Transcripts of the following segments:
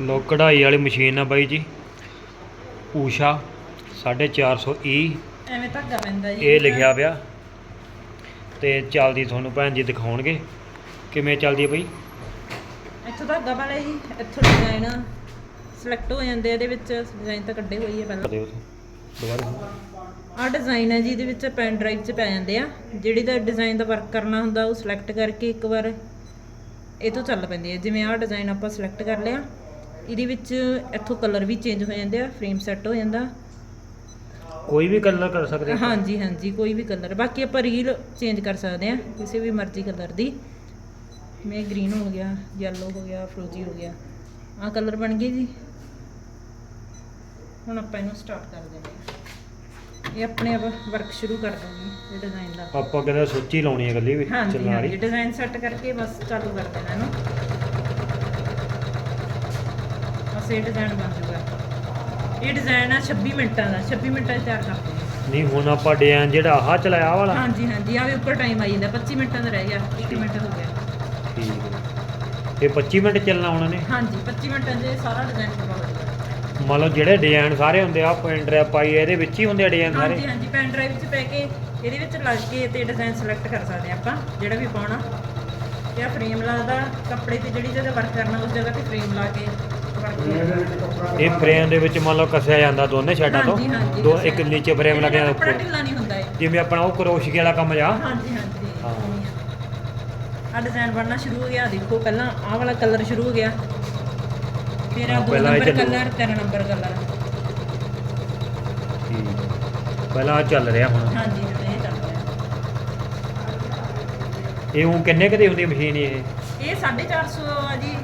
ਲੋ ਕਢਾਈ ਵਾਲੀ ਮਸ਼ੀਨ ਆ ਬਾਈ ਜੀ। ਊਸ਼ਾ 450 ਈ। ਐਵੇਂ ਧਾਗਾ ਪੈਂਦਾ ਜੀ। ਇਹ ਲਿਖਿਆ ਪਿਆ। ਤੇ ਚੱਲਦੀ ਤੁਹਾਨੂੰ ਭੈਣ ਜੀ ਦਿਖਾਉਣਗੇ। ਕਿਵੇਂ ਚੱਲਦੀ ਹੈ ਬਈ? ਇੱਥੋਂ ਧਾਗਾ ਵਾਲਾ ਜੀ ਇੱਥੋਂ ਡਿਜ਼ਾਈਨ ਸਿਲੈਕਟ ਹੋ ਜਾਂਦੇ ਆ ਇਹਦੇ ਵਿੱਚ ਡਿਜ਼ਾਈਨ ਤਾਂ ਕੱਢੇ ਹੋਈ ਹੈ ਪਹਿਲਾਂ। ਦੁਬਾਰਾ। ਆਹ ਡਿਜ਼ਾਈਨ ਹੈ ਜੀ ਇਹਦੇ ਵਿੱਚ ਪੈਨ ਡਰਾਈਵ 'ਚ ਪੈ ਜਾਂਦੇ ਆ। ਜਿਹੜੀ ਦਾ ਡਿਜ਼ਾਈਨ ਦਾ ਵਰਕ ਕਰਨਾ ਹੁੰਦਾ ਉਹ ਸਿਲੈਕਟ ਕਰਕੇ ਇੱਕ ਵਾਰ ਇਹ ਤੋਂ ਚੱਲ ਪੈਂਦੀ ਹੈ ਜਿਵੇਂ ਆਹ ਡਿਜ਼ਾਈਨ ਆਪਾਂ ਸਿਲੈਕਟ ਕਰ ਲਿਆ ਇਹਦੇ ਵਿੱਚ ਇੱਥੋਂ ਕਲਰ ਵੀ ਚੇਂਜ ਹੋ ਜਾਂਦੇ ਆ ਫਰੇਮ ਸੈੱਟ ਹੋ ਜਾਂਦਾ। ਕੋਈ ਵੀ ਕਲਰ ਕਰ ਸਕਦੇ ਆਪਾਂ? ਹਾਂਜੀ ਹਾਂਜੀ ਕੋਈ ਵੀ ਕਲਰ ਬਾਕੀ ਆਪਾਂ ਰੀਲ ਚੇਂਜ ਕਰ ਸਕਦੇ ਆ ਕਿਸੇ ਵੀ ਮਰਜ਼ੀ ਕਲਰ ਦੀ। ਜਿਵੇਂ ਗ੍ਰੀਨ ਹੋ ਗਿਆ ਯੈਲੋ ਹੋ ਗਿਆ ਫਰੋਜੀ ਹੋ ਗਿਆ। ਆਹ ਕਲਰ ਬਣ ਗਏ ਜੀ। ਹੁਣ ਆਪਾਂ ਇਹਨੂੰ ਸਟਾਰਟ ਕਰ ਦਿੰਦੇ ਹਾਂ ਇਹ ਆਪਣੇ ਆਪ ਵਰਕ ਸ਼ੁਰੂ ਕਰ ਦੂੰਗੀ ਇਹ ਡਿਜ਼ਾਈਨ ਦਾ। ਆਪਾਂ ਕਹਿੰਦੇ ਸੁੱਚੀ ਲਾਉਣੀ ਹੈ ਗੱਲੀ ਵੀ ਹਾਂਜੀ ਚੱਲਣ ਹਾਂਜੀ ਡਿਜ਼ਾਈਨ ਸੈੱਟ ਕਰਕੇ ਬਸ ਚਾਲੂ ਕਰ ਦੇਣਾ ਇਹਨੂੰ। ਇਹ ਡਿਜ਼ਾਈਨ ਬਣ ਜੂਗਾ। ਇਹ ਡਿਜ਼ਾਈਨ ਆ 26 ਮਿੰਟਾਂ ਦਾ 26 ਮਿੰਟਾਂ 'ਚ ਤਿਆਰ ਕਰ ਦਿੰਦੇ ਨਹੀਂ ਹੁਣ ਆਪਾਂ ਡਿਜ਼ਾਈਨ ਜਿਹੜਾ ਆਹ ਚਲਾਇਆ ਵਾਲਾ। ਹਾਂਜੀ ਹਾਂਜੀ ਆਵੇ ਉੱਪਰ ਟਾਈਮ ਆਈ ਜਾਂਦਾ 25 ਮਿੰਟਾਂ ਦਾ ਰਹਿ ਗਿਆ 1 ਮਿੰਟ ਹੋ ਗਿਆ। ਠੀਕ ਹੈ। ਇਹ 25 ਮਿੰਟ ਚੱਲਣਾ ਉਹਨਾਂ ਨੇ? ਹਾਂਜੀ 25 ਮਿੰਟਾਂ 'ਚ ਸਾਰਾ ਡਿਜ਼ਾਈਨ ਪੂਰਾ ਹੋ ਜਾਏਗਾ ਮੰਨ ਲਓ ਜਿਹੜੇ ਡਿਜ਼ਾਈਨ ਸਾਰੇ ਹੁੰਦੇ ਆ ਪੈਨ ਡਰਾਈਵ ਪਾਈ ਇਹਦੇ ਵਿੱਚ ਹੀ ਹੁੰਦੇ ਆ ਡਿਜ਼ਾਈਨ ਸਾਰੇ? ਹਾਂਜੀ ਹਾਂਜੀ ਪੈਨ ਡਰਾਈਵ 'ਚ ਪੈ ਕੇ ਇਹਦੇ ਵਿੱਚ ਲੱਗ ਕੇ ਤੇ ਡਿਜ਼ਾਈਨ ਸਿਲੈਕਟ ਕਰ ਸਕਦੇ ਆਪਾਂ ਜਿਹੜਾ ਵੀ ਪਾਉਣਾ। ਤੇ ਆ ਫਰੇਮ ਲੱਗਦਾ ਕੱਪੜੇ ਤੇ ਜਿਹੜੀ ਜਗ੍ਹਾ ਵਰਕ ਕਰਨਾ ਉਸ ਜਗ੍ਹਾ ਤੇ ਫਰੇਮ ਲਾ ਕੇ ਇਹ ਫਰੇਮ ਦੇ ਵਿੱਚ ਮੰਨ ਲਓ ਕੱਸਿਆ ਜਾਂਦਾ ਦੋਨੇ ਸਾਈਡਾਂ ਤੋਂ। ਹਾਂਜੀ, ਹਾਂਜੀ, ਦੋ ਕੱਸਿਆ ਇੱਕ ਨੀਚੇ ਫਰੇਮ ਲੱਗਿਆ ਕੱਪੜਾ ਉੱਪਰ। ਢਿੱਲਾ ਨਹੀਂ ਹੁੰਦਾ ਇਹ। ਜਿਵੇਂ ਆਪਣਾ ਉਹ ਕਰੋਸ਼ੀਏ ਵਾਲਾ ਕੰਮ ਜਾ ਹਾਂਜੀ ਹਾਂਜੀ ਹਾਂ। ਆ। ਡਿਜ਼ਾਈਨ ਬਣਨਾ ਸ਼ੁਰੂ ਹੋ ਗਿਆ। ਆਹ ਦੇਖੋ ਪਹਿਲਾਂ ਆਹ ਵਾਲਾ ਕਲਰ ਸ਼ੁਰੂ ਹੋ ਗਿਆ। ਫਿਰ ਆ ਹਾਂ, ਦੋ ਪਹਿਲਾਂ ਇਹ ਨੰਬਰ ਚੱਲੂ। ਕਲਰ ਤਿੰਨ ਨੰਬਰ ਕਲਰ ਪਹਿਲਾਂ ਆਹ ਚੱਲ ਰਿਹਾ ਹੁਣ। ਹਾਂਜੀ ਹੁਣ ਇਹ ਚੱਲ ਰਿਹਾ। ਇਹ ਉਹ ਕਿੰਨੇ ਕਦੇ ਹੁੰਦੀ ਮਸ਼ੀਨ ਇਹ? ਇਹ 450 ਆ ਜੀ।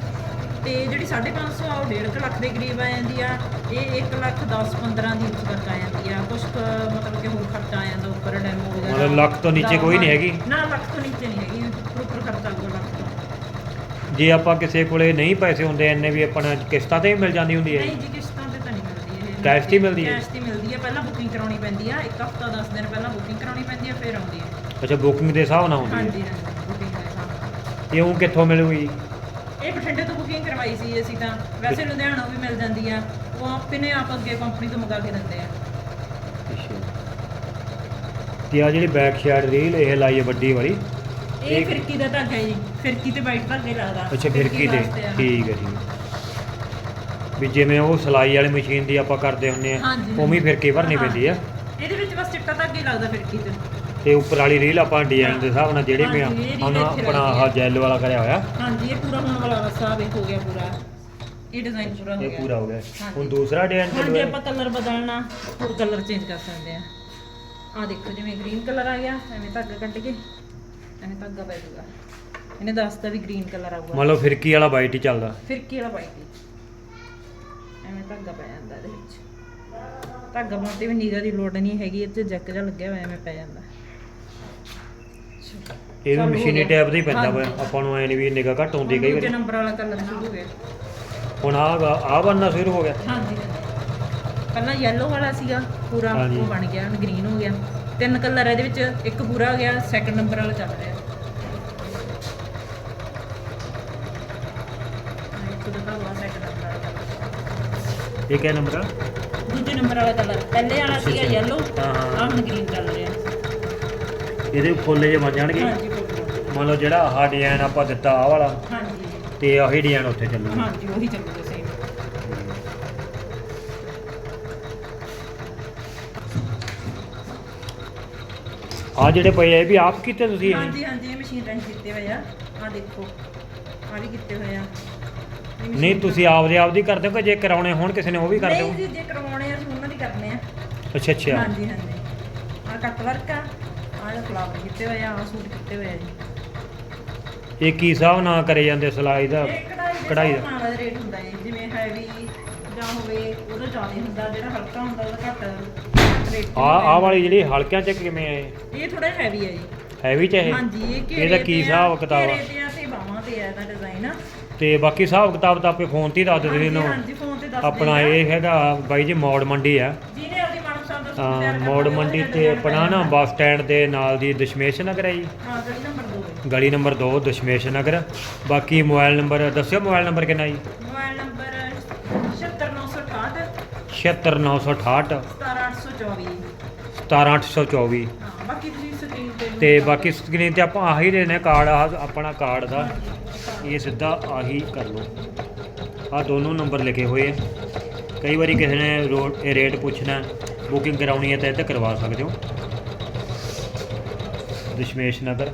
ਤੇ ਜਿਹੜੀ 550 ਆ ਉਹ 1.5 ਲੱਖ ਦੇ ਕਰੀਬ ਆ ਜਾਂਦੀ ਆ। ਇਹ 1 ਲੱਖ 10 15 ਦੀ ਉੱਚ ਤੱਕ ਆ ਜਾਂਦੀ ਆ। ਕੁਝ ਮਤਲਬ ਕਿ ਹੋਰ ਖਰਚਾ ਆ ਜਾਂਦਾ ਉੱਪਰ ਡੈਮੋ ਵਗੈਰਾ। ਮਤਲਬ ਲੱਖ ਤੋਂ ਨੀਚੇ ਕੋਈ ਨਹੀਂ ਹੈਗੀ? ਨਾ ਲੱਖ ਤੋਂ ਨੀਚੇ ਨਹੀਂ ਹੈਗੀ। ਉੱਪਰ ਖਰਚਾ ਆਊਗਾ ਲੱਖ ਤੋਂ। ਜੇ ਆਪਾਂ ਕਿਸੇ ਕੋਲੇ ਨਹੀਂ ਪੈਸੇ ਹੁੰਦੇ ਇੰਨੇ ਵੀ ਆਪਣਾ ਕਿਸ਼ਤਾਂ ਤੇ ਹੀ ਮਿਲ ਜਾਂਦੀ ਹੁੰਦੀ ਹੈ? ਨਹੀਂ ਜੀ ਕਿਸ਼ਤਾਂ ਤੇ ਤਾਂ ਨਹੀਂ ਮਿਲਦੀ ਇਹ। ਕੈਸ਼ ਤੇ ਹੀ ਮਿਲਦੀ ਹੈ? ਕੈਸ਼ ਤੇ ਹੀ ਮਿਲਦੀ ਹੈ। ਪਹਿਲਾਂ ਬੁਕਿੰਗ ਕਰਾਉਣੀ ਪੈਂਦੀ ਆ। ਇੱਕ ਹਫਤਾ 10 ਦਿਨ ਪਹਿਲਾਂ ਬੁਕਿੰਗ ਕਰਾਉਣੀ ਪੈਂਦੀ ਆ ਫਿਰ ਆਉਂਦੀ ਹੈ ਅੱਛਾ ਬੁਕਿੰਗ ਦੇ ਹਿਸਾਬ ਨਾਲ ਹੁੰਦੀ ਹਾਂਜੀ ਹਾਂਜੀ ਬੁਕਿੰਗ ਦੇ ਹਿਸਾਬ ਨਾਲ। ਹੈ ਇਹ ਉਹ ਕਿੱਥੋਂ ਮਿਲੂਗੀ ਇਹ ਬਠਿੰਡੇ ਤੋਂ ਬੁਕਿੰਗ ਕਰਵਾਈ ਸੀ ਅਸੀਂ ਤਾਂ। ਵੈਸੇ ਲੁਧਿਆਣਾ ਵੀ ਮਿਲ ਜਾਂਦੀ ਆ ਉਹ ਆਪੇ ਨੇ ਆਪ ਅੱਗੇ ਕੰਪਨੀ ਤੋਂ ਮੰਗਾ ਕੇ ਦਿੰਦੇ ਆ। ਤੇ ਆ ਜਿਹੜੀ ਬੈਕ ਸਾਈਡ ਰੀਲ ਇਹ ਲਾਈ ਹੈ ਵੱਡੀ ਵਾਲੀ। ਇਹ ਫਿਰਕੀ ਦਾ ਧਾਗਾ ਜੀ। ਫਿਰਕੀ ਤੇ ਵਾਈਟ ਧਾਗੇ ਲੱਗਦਾ ਅੱਛਾ ਫਿਰਕੀ ਤੇ। ਵਾਸਤੇ ਆ। ਠੀਕ ਹੈ ਠੀਕ ਹੈ। ਵੀ ਜਿਵੇਂ ਉਹ ਸਲਾਈ ਵਾਲੀ ਮਸ਼ੀਨ ਦੀ ਆਪਾਂ ਕਰਦੇ ਹੁੰਨੇ ਆ ਹਾਂਜੀ, ਉਵੇਂ ਹੀ ਫਿਰਕੀ ਭਰਨੀ ਪੈਂਦੀ ਆ। ਇਹਦੇ ਵਿੱਚ ਬਸ ਚਿੱਟਾ ਧਾਗਾ ਹੀ ਲੱਗਦਾ ਫਿਰਕੀ ਤੇ। ਤੇ ਉੱਪਰ ਵਾਲੀ ਰੀਲ ਆਪਾਂ ਡਿਜ਼ਾਈਨ ਦੇ ਹਿਸਾਬ ਨਾਲ ਜਿਹੜੇ ਮੈਂ ਹਾਂਜੀ, ਇਹ ਰੀਲ ਹੁਣ ਇੱਥੇ ਆਪਣਾ ਆਹ ਜੈਲ ਵਾਲਾ ਕਰਿਆ ਹੋਇਆ। ਹਾਂਜੀ ਇਹ ਪੂਰਾ ਹੋਣ ਵਾਲਾ ਆ ਵੇਖ ਹੋ ਗਿਆ ਪੂਰਾ। ਇਹ ਡਿਜ਼ਾਈਨ ਪੂਰਾ ਹੋ ਇਹ ਗਿਆ। ਪੂਰਾ ਹੋ ਗਿਆ। ਹੁਣ ਦੂਸਰਾ ਡਿਜ਼ਾਈਨ ਹੁਣ ਜੇ ਚੱਲੂਗਾ ਆਪਾਂ ਕਲਰ ਬਦਲਣਾ ਹੋਰ ਕਲਰ ਚੇਂਜ ਕਰ ਸਕਦੇ ਆ। ਆ ਦੇਖੋ ਜਿਵੇਂ ਗ੍ਰੀਨ ਕਲਰ ਆ ਗਿਆ ਐਵੇਂ ਧਾਗਾ ਕੱਢ ਕੇ ਐਵੇਂ ਧਾਗਾ ਪੈ ਜਾਊਗਾ। ਇਹਨੇ ਦੱਸਤਾ ਵੀ ਗ੍ਰੀਨ ਕਲਰ ਆਊਗਾ। ਮੰਨ ਲਓ ਫਿਰਕੀ ਵਾਲਾ ਵਾਈਟ ਹੀ ਚੱਲਦਾ। ਫਿਰਕੀ ਵਾਲਾ ਪਾਈ ਦੀ ਐਵੇਂ ਧਾਗਾ ਪੈ ਜਾਂਦਾ ਇਹਦੇ ਵਿੱਚ। ਧਾਗਾ ਪਾਉਣ ਤੇ ਵੀ ਨੀਗਾ ਦੀ ਲੋੜ ਨਹੀਂ ਹੈਗੀ ਇਹ ਜੈਕ ਜਿਹਾ ਲੱਗਿਆ ਹੋਇਆ ਐਵੇਂ ਪੈ ਜਾਂਦਾ। ਇਹ ਵੀ ਮਸ਼ੀਨੀ। ਟੈਪ ਦਾ ਹੀ ਪੈਂਦਾ। ਵਾ ਆਪਾਂ ਨੂੰ ਐ ਨਹੀਂ ਵੀ ਨਿਗਾ ਘੱਟ ਹੁੰਦੀ ਕਈ ਦੂਜੇ ਵਾਰੀ ਨੰਬਰ ਵਾਲਾ ਕਲਰ ਸ਼ੁਰੂ ਹੋ ਗਿਆ ਹੁਣ ਆਹ ਆਹ ਬਣਨਾ ਸ਼ੁਰੂ ਹੋ ਗਿਆ ਹਾਂਜੀ। ਪਹਿਲਾਂ ਯੈਲੋ ਵਾਲਾ ਸੀਗਾ ਪੂਰਾ। ਉਹ ਬਣ ਗਿਆ ਹੁਣ ਗ੍ਰੀਨ ਹੋ ਗਿਆ ਤਿੰਨ ਕਲਰ ਇਹਦੇ ਵਿੱਚ ਇੱਕ ਪੂਰਾ ਹੋ ਗਿਆ ਸੈਕੰਡ ਨੰਬਰ ਵਾਲਾ ਚੱਲ ਰਿਹਾ। ਇਹ ਕਿਆ ਨੰਬਰ ਆ ਦੂਜੇ ਨੰਬਰ ਵਾਲਾ ਕਲਰ ਪਹਿਲੇ ਵਾਲਾ ਸੀਗਾ। ਯੈਲੋ ਹਾਂ, ਹਾਂ। ਆ ਹੁਣ ਗ੍ਰੀਨ ਚੱਲ ਰਿਹਾ ਇਹਦੇ ਫੁੱਲ ਜੇ ਬਣ ਜਾਣਗੇ। ਹਾਂਜੀ ਬਿਲਕੁਲ। ਮੰਨ ਲਓ ਜਿਹੜਾ ਆਹ ਡਿਜ਼ਾਈਨ ਆਪਾਂ ਦਿੱਤਾ ਆਹ ਵਾਲਾ ਹਾਂਜੀ। ਤੇ ਆਹੀ ਡਿਜ਼ਾਈਨ ਉੱਥੇ ਚੱਲੂਗਾ ਹਾਂਜੀ ਉਹੀ ਚੱਲੂਗਾ ਸੇਮ ਆ ਜਿਹੜੇ ਪਏ ਆ ਇਹ ਵੀ ਆਪ ਕੀਤੇ ਤੁਸੀਂ ਇਹ? ਹਾਂਜੀ ਹਾਂਜੀ ਇਹ ਮਸ਼ੀਨ ਰੈਂਚ ਕੀਤੇ ਹੋਏ ਆ। ਆ ਦੇਖੋ ਆ ਵੀ ਕੀਤੇ ਹੋਏ ਆ। ਇਹ ਨਹੀਂ ਤੁਸੀਂ ਆਪਦੇ ਆਪ ਦੀ ਕਰਦੇ ਹੋ ਕਿ ਜੇ ਕਰਾਉਣੇ ਹੋਣ ਕਿਸੇ ਨੇ ਉਹ ਵੀ ਕਰਦੇ ਨਹੀਂ ਹੋ? ਜੀ ਜੇ ਕਰਵਾਉਣੇ ਆ ਅਸੀਂ ਉਹਨਾਂ ਦੀ ਕਰਨੇ ਆ। ਅੱਛਾ ਅੱਛਾ। ਹਾਂਜੀ ਹਾਂਜੀ। ਆ ਕੱਟ ਵਰਕ ਆ। ਆ ਫਲਾਵਰ ਕੀਤੇ ਹੋਏ ਆ ਆ ਸੂਟ ਕੀਤੇ ਹੋਏ ਆ ਜੀ। ਇਹ ਕੀ ਹਿਸਾਬ ਨਾਲ ਕਰੇ ਜਾਂਦੇ ਸਿਲਾਈ ਦਾ? ਇਹ ਕਢਾਈ ਦਾ ਦਾ? ਹਿਸਾਬ ਨਾਲ ਰੇਟ ਹੁੰਦਾ ਹੈ ਜਿਵੇਂ ਹੈਵੀ ਜਾਂ ਹੋਵੇ ਉਹਦਾ ਜ਼ਿਆਦਾ ਹੁੰਦਾ ਜਿਹੜਾ ਹਲਕਾ ਹੁੰਦਾ ਉਹਦਾ ਘੱਟ ਰੇਟ ਆ ਆ ਵਾਲੀ ਜਿਹੜੀ ਹਲਕਿਆਂ ਚ ਕਿਵੇਂ ਆ ਇਹ? ਥੋੜਾ ਹੈਵੀ ਹੈ ਜੀ। ਹੈਵੀ ਚ ਇਹ? ਹਾਂਜੀ ਇਹ ਘੇਰੇ ਇਹਦਾ ਕੀ ਤੇ ਆ, ਹਿਸਾਬ ਕਿਤਾਬ ਆ? ਘੇਰੇ ਤੇ ਆ ਤੇ ਬਾਹਾਂ ਤੇ ਆ ਇਹਦਾ ਡਿਜ਼ਾਈਨ ਤੇ ਬਾਕੀ ਹਿਸਾਬ ਕਿਤਾਬ ਤਾਂ ਆਪੇ ਫੋਨ ਤੇ ਹੀ ਦੱਸ ਦਿੰਦੇ ਇਹਨੂੰ ਹਾਂਜੀ ਫੋਨ ਤੇ ਦੱਸ ਆਪਣਾ। ਇਹ ਹੈਗਾ ਬਾਈ ਜੀ ਮੌੜ ਮੰਡੀ ਆ। ਜਿਹਨੇ ਮੌੜ ਮੰਡੀ ਤੇ ਆਪਣਾ ਨਾ ਬੱਸ ਸਟੈਂਡ ਦੇ ਨਾਲ ਦੀ ਦਸ਼ਮੇਸ਼ ਨਗਰ ਹੈ ਜੀ। ਹਾਂ ਗਲੀ ਨੰਬਰ 2 ਹੈ ਗਲੀ ਨੰਬਰ 2 ਦਸ਼ਮੇਸ਼ ਨਗਰ। ਬਾਕੀ ਮੋਬਾਈਲ ਨੰਬਰ ਦੱਸਿਓ ਮੋਬਾਈਲ ਨੰਬਰ ਕਿੰਨਾ ਜੀ? ਮੋਬਾਈਲ ਨੰਬਰ 76968 17824 17824 ਹਾਂ ਬਾਕੀ ਤੁਸੀਂ ਸਕਰੀਨ ਤੇ ਤੇ ਬਾਕੀ ਸਕਰੀਨ ਤੇ ਆਪਾਂ ਆਹੀ ਲੈਣੇ ਕਾਰਡ ਆਹ ਆਪਣਾ ਕਾਰਡ ਦਾ। ਇਹ ਸਿੱਧਾ ਆਹੀ ਕਰ ਲਓ। ਆ ਦੋਨੋਂ ਨੰਬਰ ਲਿਖੇ ਹੋਏ ਆ। ਕਈ ਵਾਰੀ ਕਿਸੇ ਨੇ ਰੋਡ ਇਹ ਰੇਟ ਪੁੱਛਣਾ। ਬੁਕਿੰਗ ਕਰਾਉਣੀ ਹੈ ਤਾਂ ਇਹ ਤੇ ਕਰਵਾ ਸਕਦੇ ਹੋ। ਦਸ਼ਮੇਸ਼ ਨਗਰ।